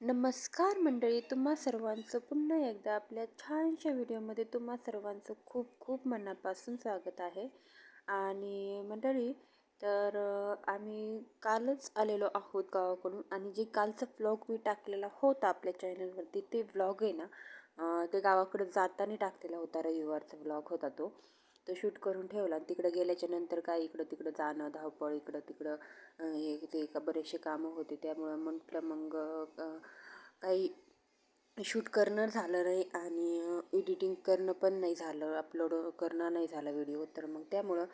नमस्कार मंडळी तुम्हा सर्वांचं पुन्हा एकदा आपल्या छानशा व्हिडिओमध्ये तुम्हा सर्वांचं खूप खूप मनापासून स्वागत आहे. आणि मंडळी तर आम्ही कालच आलेलो आहोत गावाकडून आणि जे कालचा व्लॉग मी टाकलेला होता आपल्या चॅनलवरती ते व्लॉग आहे ना ते गावाकडे जाताना टाकलेला होता रविवारचा व्लॉग होता तो. तो शूट करून ठेवला आणि तिकडं गेल्याच्यानंतर काय इकडं तिकडं जाणं धावपळ इकडं तिकडं हे ते का बरेचसे कामं होते. त्यामुळं म्हटलं मग काही शूट करणं झालं नाही आणि एडिटिंग करणं पण नाही झालं. अपलोड करणं नाही झालं व्हिडिओ. तर मग त्यामुळं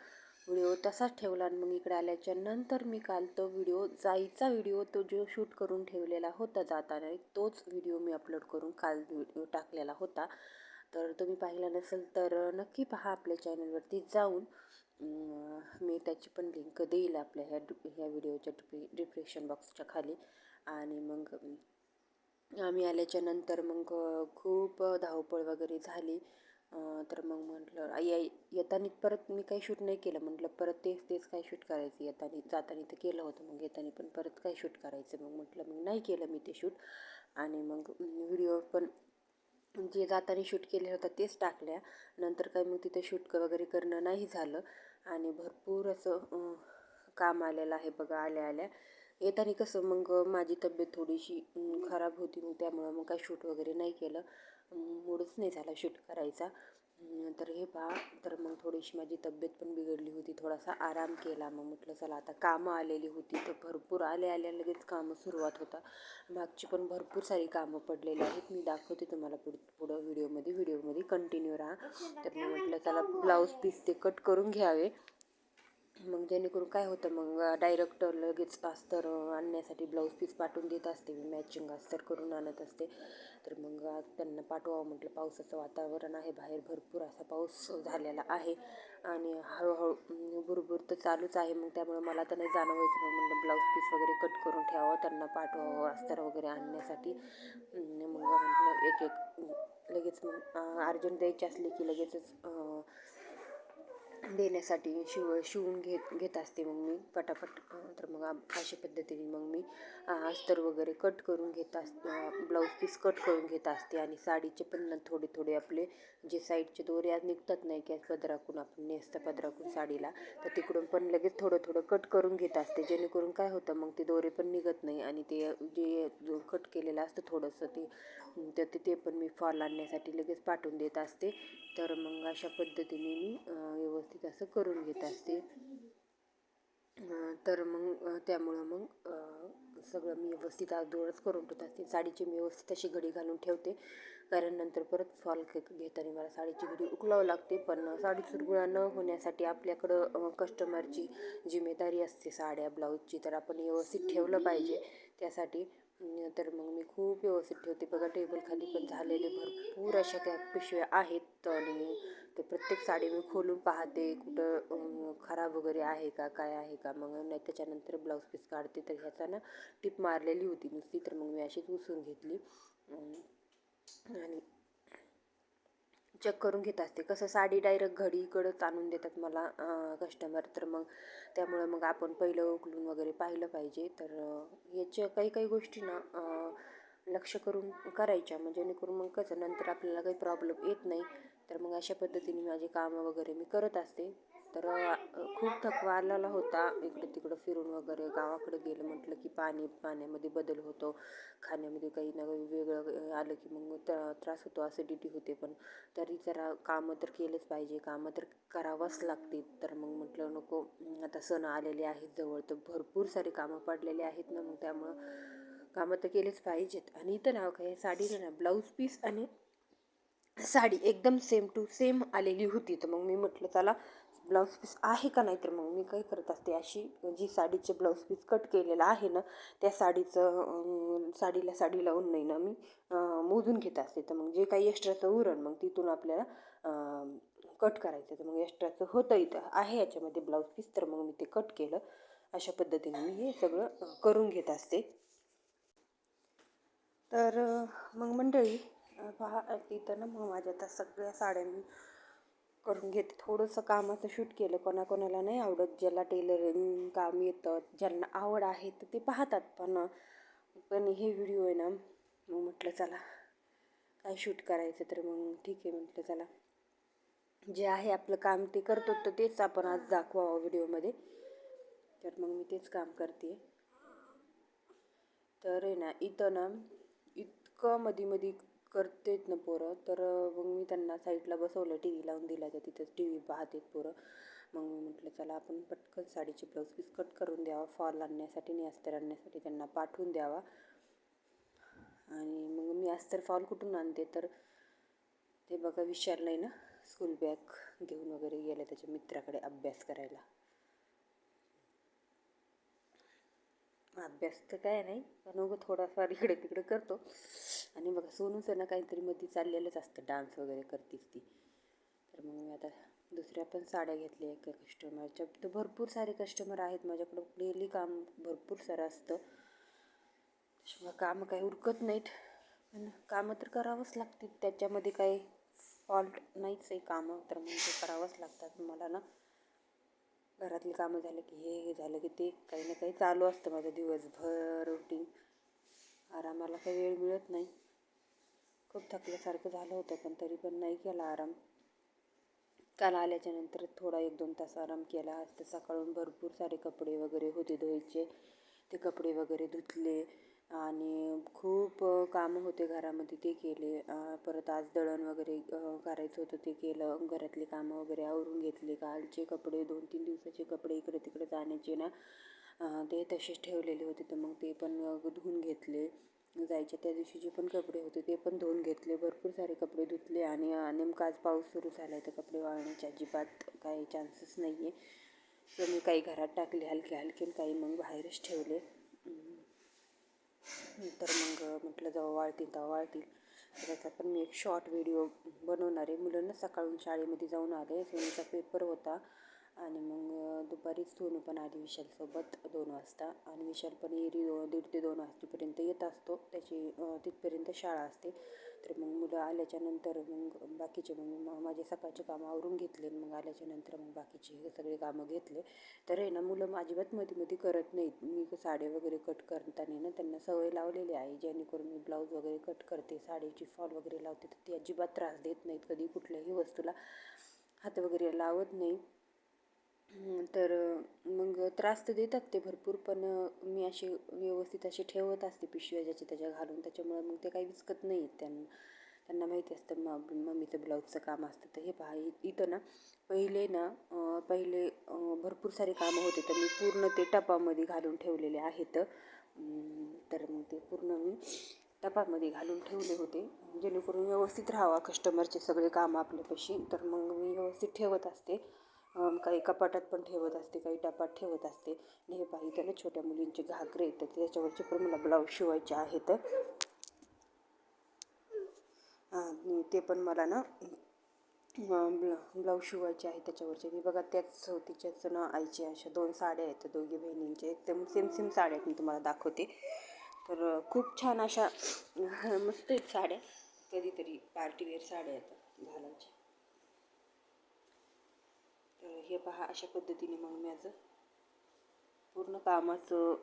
व्हिडिओ तसाच ठेवला आणि मग इकडे आल्याच्यानंतर मी काल तो व्हिडिओ जायचा व्हिडिओ तो जो शूट करून ठेवलेला होता जाताना तोच व्हिडिओ मी अपलोड करून काल व्हिडिओ टाकलेला होता. तर तुम्ही पाहिला नसेल तर नक्की पहा आपल्या चॅनलवरती जाऊन मी त्याची पण लिंक देईल आपल्या ह्या ह्या व्हिडिओच्या डिप्रे डिप्रेशन बॉक्सच्या खाली. आणि मग आम्ही आल्याच्यानंतर मग खूप धावपळ वगैरे झाली. तर मग म्हटलं आई आई येताना परत मी काही शूट नाही केलं. म्हटलं परत तेच तेच काय शूट करायचं? येताना जाताना तर केलं होतं मग येताना पण परत काय शूट करायचं? मग म्हटलं मग नाही केलं मी ते शूट आणि मग व्हिडिओ पण जे जाताना शूट केले होतं तेच टाकल्या. नंतर काय मग तिथे शूट वगैरे करणं नाही झालं. आणि भरपूर असं काम आलेलं आहे बघा आल्या आल्या. येताना कसं मग माझी तब्येत थोडीशी खराब होती मग त्यामुळं मग काय शूट वगैरे नाही केलं. मूडच नाही झाला शूट करायचा. तर हे पहा तर मग थोडीशी माझी तब्येत पण बिघडली होती थोडासा आराम केला. मग म्हटलं चला आता कामं आलेली होती तर भरपूर आले आल्या लगेच कामं सुरुवात होता. मागची पण भरपूर सारी कामं पडलेली आहेत. मी दाखवते तुम्हाला पुढ पुढं व्हिडिओमध्ये व्हिडिओमध्ये कंटिन्यू राहा. तर मी म्हटलं चला ब्लाऊज पीस ते कट करून घ्यावे. मग जेणेकरून काय होतं मग डायरेक्ट लगेच अस्तर आणण्यासाठी ब्लाऊज पीस पाठवून देत असते. मी मॅचिंग अस्तर करून आणत असते. तर मग त्यांना पाठवावं म्हटलं पावसाचं वातावरण आहे बाहेर भरपूर असा पाऊस झालेला आहे आणि हळूहळू भुरभुर तर चालूच आहे. मग त्यामुळे मला तर नाही मग म्हटलं ब्लाऊज पीस वगैरे कट करून ठेवावं त्यांना पाठवावं अस्तर वगैरे आणण्यासाठी. मग म्हटलं एक एक लगेच मग अर्जंट द्यायची असली की लगेचच देण्यासाठी शिव शिवून घेत घेत असते मग मी. पटापट तर मग अशा पद्धतीने मग मी अस्तर वगैरे कट करून घेत असते ब्लाऊज पीस कट करून घेत असते. आणि साडीचे पण थोडे थोडे आपले जे साईडचे दोरे आज निघतात नाही की पदराकून आपण नेसतं पदराकून साडीला तर तिकडून पण लगेच थोडं थोडं कट करून घेत असते. जेणेकरून काय होतं मग ते दोरे पण निघत नाही आणि ते जे कट केलेलं असतं थोडंसं ते तर ते पण मी फॉल आणण्यासाठी लगेच पाठवून देत असते. तर मग अशा पद्धतीने मी व्यवस्थित असं करून घेत असते. तर मग त्यामुळं मग सगळं मी व्यवस्थित आगदोळच करून ठेवत असते. साडीची मी व्यवस्थित अशी घडी घालून ठेवते. कारण नंतर परत फॉल घेताना मला साडीची घडी उकलावं लागते. पण साडी सुरगुळा न होण्यासाठी आपल्याकडं कस्टमरची जिम्मेदारी असते साड्या ब्लाऊजची. तर आपण व्यवस्थित ठेवलं पाहिजे. त्यासाठी तर मग मी खूप व्यवस्थित ठेवते. बघा टेबल खाली पण झालेले भरपूर अशा त्या पिशव्या आहेत. आणि ते प्रत्येक साडी मी खोलून पाहते कुठं खराब वगैरे आहे का काय आहे का? मग नाही त्याच्यानंतर ब्लाऊज पीस काढते. तर ह्याचा ना टिप मारलेली होती नुसती तर मग मी अशीच उसून घेतली. आणि चेक करून घेत असते. कसं साडी डायरेक्ट घडीकडंच आणून देतात मला कस्टमर तर मग त्यामुळं मग आपण पहिलं उकलून वगैरे पाहिलं पाहिजे. तर याच्या काही काही गोष्टी ना लक्ष करून करायच्या. म्हणजे जेणेकरून मग कसं नंतर आपल्याला काही प्रॉब्लेम येत नाही. तर मग अशा पद्धतीने माझी कामं वगैरे मी करत असते. तर खूप थकवा आलेला होता. इकडं तिकडं फिरून वगैरे गावाकडे गेलं म्हटलं की पाणी पाण्यामध्ये बदल होतो. खाण्यामध्ये काही ना काही वेगळं आलं की मग त्रास होतो ॲसिडिटी होते. पण तरी जरा कामं तर केलेच पाहिजे. कामं तर करावंच लागते. तर मग म्हटलं नको आता सण आलेले आहेत जवळ तर भरपूर सारे कामं पडलेले आहेत ना. मग त्यामुळं कामं तर केलेच पाहिजेत. आणि इथं नाव काय साडीला ना ब्लाऊज पीस आणि साडी एकदम सेम टू सेम आलेली होती. तर मग मी म्हटलं चला ब्लाऊज पीस आहे का नाही तर मग मी काय करत असते अशी जी साडीचे ब्लाऊज पीस कट केलेलं आहे ना त्या साडीचं साडीला साडी लावून नाही ना मी मोजून घेत असते. तर मग जे काही एक्स्ट्राचं उरण मग तिथून आपल्याला कट करायचं. तर मग एक्स्ट्राचं होतं इथं आहे याच्यामध्ये ब्लाऊज पीस तर मग मी ते कट केलं. अशा पद्धतीने मी हे सगळं करून घेत असते. तर मग मंडळी पहा तिथं ना मग माझ्या त्या सगळ्या साड्या मी करून घेते. थोडंसं कामाचं शूट केलं कोणाकोणाला नाही आवडत ज्याला टेलरिंग काम येतं ज्यांना आवड आहे तर ते पाहतात. पण पण हे व्हिडिओ आहे ना मग म्हटलं चला काय शूट करायचं तर मग ठीक आहे म्हटलं चला. जे आहे आपलं काम ते करतो तर तेच आपण आज दाखवावं व्हिडिओमध्ये तर मग मी तेच काम करते. तर आहे ना इथं ना इतकं मधी मधी करतेत ना पोरं. तर मग मी त्यांना साईडला बसवलं टी व्ही लावून दिला तर तिथंच. टी व्ही पाहतेत पोरं. मग मी म्हटलं चला आपण पटकन साडीची ब्लाऊज पीस कट करून द्यावा. फॉल आणण्यासाठी आणि अस्तर आणण्यासाठी त्यांना पाठवून द्यावा. आणि मग मी अस्तर फॉल कुठून आणते? तर ते बघा विचारलं आहे ना स्कूल बॅग घेऊन वगैरे गेलं त्याच्या मित्राकडे अभ्यास करायला. अभ्यास तर काय नाही पण थोडाफार इकडे तिकडे करतो. आणि बघा सोनूचं ना काहीतरी मध्ये चाललेलंच असतं डान्स वगैरे करतीच ती. तर मग मी आता दुसऱ्या पण साड्या घेतल्या एका कस्टमरच्या तर भरपूर सारे कस्टमर आहेत माझ्याकडं डेली काम भरपूर सारं असतं. शिवाय कामं काही उरकत नाहीत. पण कामं तर करावंच लागतील त्याच्यामध्ये काही फॉल्ट नाहीच आहे कामं तर मग ते करावंच लागतात मला ना. घरातली कामं झालं की हे झालं की ते काही ना काही चालू असतं माझं दिवसभर रुटीन आरामाला काही वेळ मिळत नाही. खूप थकल्यासारखं झालं होतं पण तरी पण नाही केला आराम. काल आल्याच्यानंतर थोडा एक दोन तास आराम केला. आज तर सकाळून भरपूर सारे कपडे वगैरे होते धुवायचे. ते कपडे वगैरे धुतले आणि खूप कामं होते घरामध्ये ते केले. परत आज दळण वगैरे करायचं होतं ते केलं. घरातली कामं वगैरे आवरून घेतले. कालचे कपडे दोन तीन दिवसाचे कपडे इकडे तिकडे जाण्याचे ना ते तसेच ठेवलेले होते. तर मग ते पण धुवून घेतले. जायचे. त्या दिवशी जे पण कपडे होते ते पण धुवून घेतले. भरपूर सारे कपडे धुतले आणि नेमका आज पाऊस सुरू झाला आहे तर कपडे वाळण्याचे अजिबात काही चान्सेस नाही आहे तर मी काही घरात टाकले हलके हलके काही मग बाहेरच ठेवले. तर मग म्हटलं जेव्हा वाळतील तेव्हा वाळतील. त्याचा पण मी एक शॉर्ट व्हिडिओ बनवणार आहे. मुलांना सकाळून शाळेमध्ये जाऊन आले. सोनीचा पेपर होता. आणि मग दुपारीच सोनू पण आली विशालसोबत दोन वाजता. आणि विशाल पण एरी दो दीड ते दोन वाजतेपर्यंत येत असतो. त्याची तिथपर्यंत शाळा असते. तर मग मुलं आल्याच्यानंतर मग बाकीचे मग माझे सकाळचे कामं आवरून घेतले. मग आल्याच्यानंतर मग बाकीचे सगळे कामं घेतले. तर आहे ना मुलं अजिबात मध्ये मध्ये करत नाहीत. मी साडे वगैरे कट करताना ना त्यांना सवय लावलेली आहे. जेणेकरून मी ब्लाऊज वगैरे कट करते साडीची फॉल वगैरे लावते तर ती अजिबात त्रास देत नाहीत कधी कुठल्याही वस्तूला. हात वगैरे लावत नाही. तर मग त्रास तर देतात ते भरपूर पण मी असे व्यवस्थित असे ठेवत असते पिशव्या ज्याच्या त्याच्या घालून. त्याच्यामुळे मग ते काही विचकत नाही त्यांना त्यांना माहिती असतं मग मम्मीचं ब्लाऊजचं काम असतं तर हे पहा इथं ना पहिले ना पहिले भरपूर सारे कामं होते तर मी पूर्ण ते टपामध्ये घालून ठेवलेले आहेत. तर मग ते पूर्ण मी टपामध्ये घालून ठेवले होते. जेणेकरून व्यवस्थित राहावा कस्टमरचे सगळे कामं आपल्यापाशी. तर मग मी व्यवस्थित ठेवत असते. काही कपाटात पण ठेवत असते काही टपात ठेवत असते. आणि हे पाहिजे त्याला छोट्या मुलींचे घागरे येतात त्याच्यावरचे पण मला ब्लाऊज शिवायचे आहेत. आणि ते पण मला ना ब्ला ब्लाऊज शिवायचे आहे त्याच्यावरचे. मी बघा त्याच तिच्याच ना आईचे अशा दोन साड्या आहेत दोघी बहिणींचे एकदम सेम सेम साड्या आहेत मी तुम्हाला दाखवते. तर खूप छान अशा मस्त आहेत साड्या. कधीतरी पार्टीवेअर साड्या आहेत घालायच्या. हे पहा अशा पद्धतीने मग माझं पूर्ण कामाचं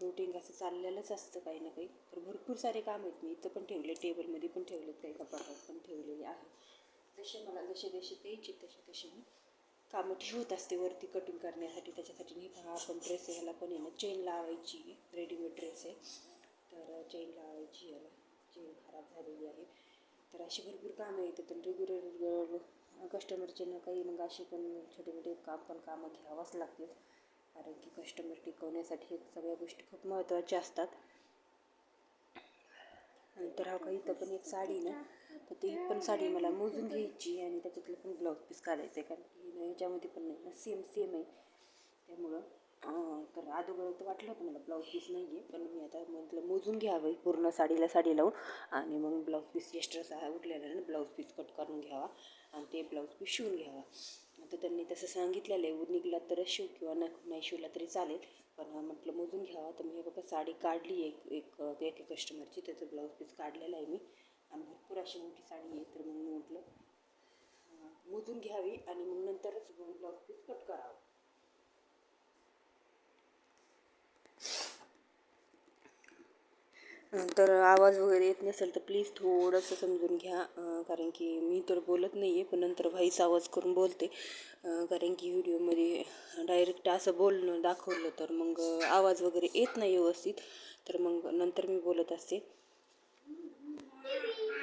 रुटीन असं चाललेलंच असतं काही ना काही. तर भरपूर सारे काम आहेत. मी इथं पण ठेवले टेबलमध्ये पण ठेवलेत काही कपाटात पण ठेवलेले आहे. जसे मला जसे जसे द्यायचे तसे तसे मी कामं ठेवत असते वरती कटिंग करण्यासाठी. त्याच्यासाठी नाही पहा आपण ड्रेस ह्याला पण आहे ना चेन लावायची. रेडीमेड ड्रेस आहे. तर चेन लावायची याला. चेन खराब झालेली आहे. तर अशी भरपूर कामं येतात आणि रेग्युलर कस्टमरचे ना काही मग असे पण छोटे मोठे काम पण कामं घ्यावंच लागतील. कारण की कस्टमर टिकवण्यासाठी हे सगळ्या गोष्टी खूप महत्त्वाच्या असतात. नंतर हा काही इथं पण एक साडी ना तर ती पण साडी मला मोजून घ्यायची आणि त्याच्यातलं पण ब्लाऊज पीस काढायचं आहे कारण की ह्याच्यामध्ये पण नाही ना सेम सेम आहे. त्यामुळं तर अगोदर तर वाटलं होतं मला ब्लाऊज पीस नाही आहे पण मी आता म्हटलं मोजून घ्यावं पूर्ण साडीला साडी लावून. आणि मग ब्लाऊज पीस एक्स्ट्रा उरलेला ना ब्लाऊज पीस कट करून घ्यावा आणि ते ब्लाऊज पीस शिवून घ्यावा. आता त्यांनी तसं सांगितलेलं आहे निघला तरच शिव किंवा नाही शिवला तरी चालेल. पण म्हटलं मोजून घ्यावा. तर मी हे बघा साडी काढली एक एक एक कस्टमरची त्याचं ब्लाऊज पीस काढलेला आहे मी. आणि भरपूर अशी मोठी साडी आहे. तर मग मी म्हटलं मोजून घ्यावी आणि मग नंतरच ब्लाऊज पीस कट करावा. तर आवाज वगैरे येत नसेल तर प्लीज थोडंसं समजून घ्या कारण की मी तर बोलत नाही आहे पण नंतर व्हाईस आवाज करून बोलते. कारण की व्हिडिओमध्ये डायरेक्ट असं बोलणं दाखवलं तर मग आवाज वगैरे येत नाही व्यवस्थित. तर मग नंतर मी बोलत असते.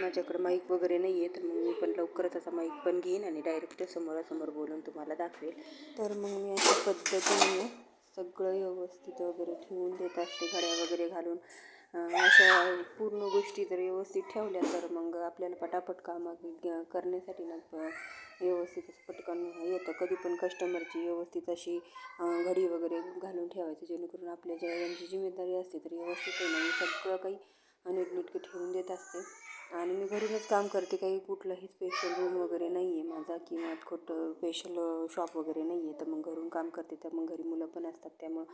माझ्याकडं माईक वगैरे नाही आहे तर मग मी पण लवकरच असा माईक पण घेईन आणि डायरेक्ट समोरासमोर बोलून तुम्हाला दाखवेल. तर मग मी अशा पद्धतीने सगळं व्यवस्थित वगैरे ठेवून देत असते घड्या वगैरे घालून. अशा पूर्ण गोष्टी जर व्यवस्थित ठेवल्या तर मग आपल्याला पटापट कामं ग- करण्यासाठी ना व्यवस्थित पटकन येतं. कधी पण कस्टमरची व्यवस्थित अशी घडी वगैरे घालून ठेवायची जेणेकरून आपल्या ज्या यांची जिम्मेदारी असते तर व्यवस्थित आहे ना सगळं काही नीटनेटके ठेवून देत असते. आणि मी घरूनच काम करते. काही कुठलाही स्पेशल रूम वगैरे नाही आहे माझा किंवा खोटं स्पेशल शॉप वगैरे नाही आहे तर मग घरून काम करते. तर मग घरी मुलं पण असतात. त्यामुळं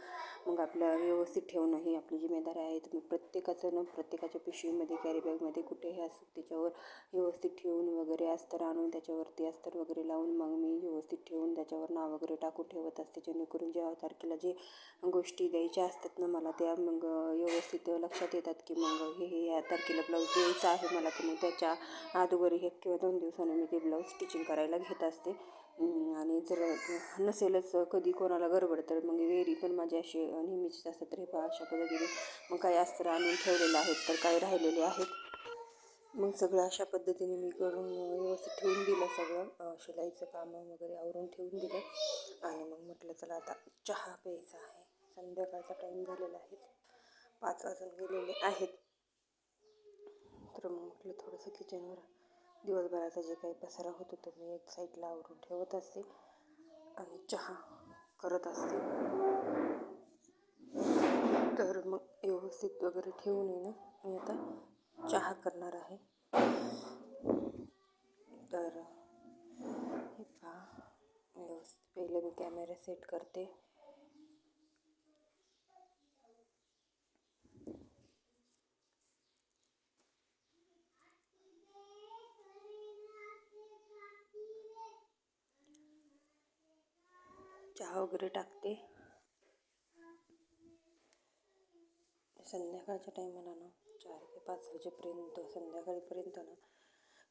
मग आपलं व्यवस्थित ठेवणं ही आपली जिम्मेदारी आहे. तर मग प्रत्येकाचं ना प्रत्येकाच्या पिशवीमध्ये कॅरीबॅगमध्ये कुठेही असं त्याच्यावर व्यवस्थित ठेवून वगैरे अस्तर आणून त्याच्यावरती अस्तर वगैरे लावून मग मी व्यवस्थित ठेवून त्याच्यावर नाव वगैरे टाकून ठेवत असते. जेणेकरून ज्या तारखेला जे गोष्टी द्यायच्या असतात ना मला त्या मग व्यवस्थित लक्षात येतात की मग हे हे या तारखेला ब्लाऊज द्यायचं आहे मला. मला मग त्याच्या अगोदर एक किंवा दोन दिवसाने मी ते ब्लाऊज स्टिचिंग करायला घेत असते. आणि जर नसेलच कधी कोणाला गडबड तर मग वेरी पण माझी अशी नेहमीचीच असतात तर हे पहा अशा पद्धतीने मग काही अस्त्र आणून ठेवलेले आहेत तर काही राहिलेले आहेत. मग सगळं अशा पद्धतीने मी करून व्यवस्थित ठेवून दिलं सगळं शिलाईचं कामं वगैरे आवरून ठेवून दिलं. आणि मग म्हटलं चला आता चहा प्यायचा आहे. संध्याकाळचा टाईम झालेला आहे. पाच वाजून गेलेले आहेत. तर मग म्हटलं थोडंसं किचनवर दिवसभराचा जे काही पसारा होतो तो मी एक साईडला आवरून ठेवत असते आणि चहा करत असते. तर मग व्यवस्थित वगैरे ठेवून आहे ना मी आता चहा करणार आहे. तर हे पहा व्यवस्थित. पहिले मी कॅमेरा सेट करते. चहा वगैरे टाकते. संध्याकाळच्या टायमाला ना चार ते पाच वाजेपर्यंत संध्याकाळीपर्यंत ना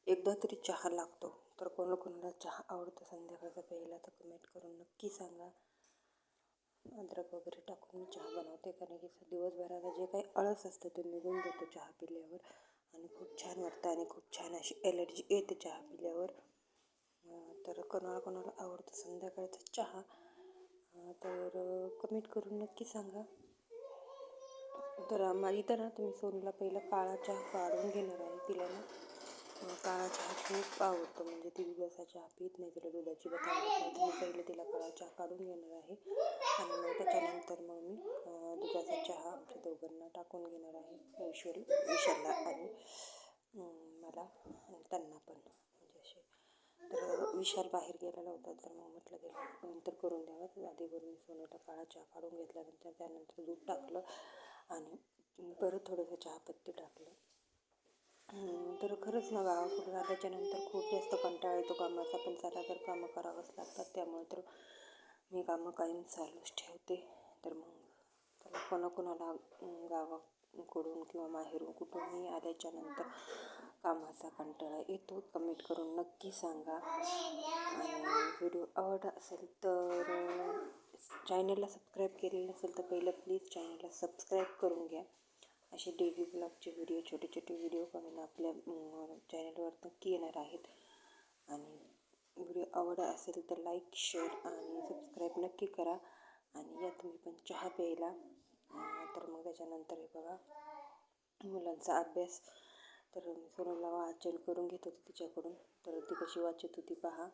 एकदा तरी चहा लागतो. तर कोणाकोणाला चहा आवडतो संध्याकाळचा प्यायला तर कमेंट करून नक्की सांगा. अद्रक वगैरे टाकून मी चहा बनवते. कारण की दिवसभराला जे काही आळस असतं ते निघून जातो चहा पिल्यावर. आणि खूप छान वाटतं आणि खूप छान अशी एलर्जी येते चहा पिल्यावर. तर कोणाला कोणाला आवडतं संध्याकाळचा चहा तर कमेंट करून नक्की सांगा. तर माझी तर ना तुम्ही सोनूला पहिला काळा चहा काढून घेणार आहे तिला ना. काळा चहा खूप आवडतो म्हणजे ती दुधाचा चहा पित नाही तिला दुधाची बत आवडत नाही. पहिले तिला काळा चहा काढून घेणार आहे. आणि मग त्याच्यानंतर मग मी दुधाचा चहा आमच्या दोघांना टाकून घेणार आहे. ईश्वरी ईश्वरला आणि मला त्यांना पण. तर विशाल बाहेर गेलेला होता तर मग म्हटलं गेलं नंतर करून द्यावं. आधी करून सोन्याला काळा चहा काढून घेतल्यानंतर त्यानंतर दूध टाकलं आणि परत थोडंसं चहापत्ती टाकलं. तर खरंच ना गावाकडून झाल्याच्यानंतर खूप जास्त कंटाळा येतो कामाचा पण चला तर कामं करावंच लागतात. त्यामुळे तर मी कामं कायम चालूच ठेवते. तर मग कोणाकोणाला गावाकडून किंवा माहेरून कुठूनही आल्याच्यानंतर कामाचा कंटाळा येतो. कमेंट करून नक्की सांगा. आणि व्हिडिओ आवडला असेल तर चॅनलला सबस्क्राईब केलेलं नसेल तर पहिलं प्लीज चॅनलला सबस्क्राईब करून घ्या. असे डेली ब्लॉगचे व्हिडिओ छोटे छोटे व्हिडिओ करून आपल्या चॅनलवर नक्की येणार आहेत. आणि व्हिडिओ आवड असेल तर लाईक शेअर आणि सबस्क्राईब नक्की करा. आणि या तुम्ही पण चहा प्यायला. तर मग त्याच्यानंतर हे बघा. मुलांचा अभ्यास. तर मी सोनूला वाचन करून घेत होते तिच्याकडून. तर ती कशी वाचत होती पहा.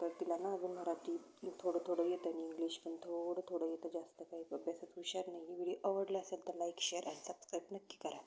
तर तिला ना अजून मराठी थोडं थोडं येतं आणि इंग्लिश पण थोडं थोडं येतं. जास्त काही अभ्यासात हुशार नाही व्हिडिओ आवडला असेल तर लाईक शेअर आणि सबस्क्राईब नक्की करा.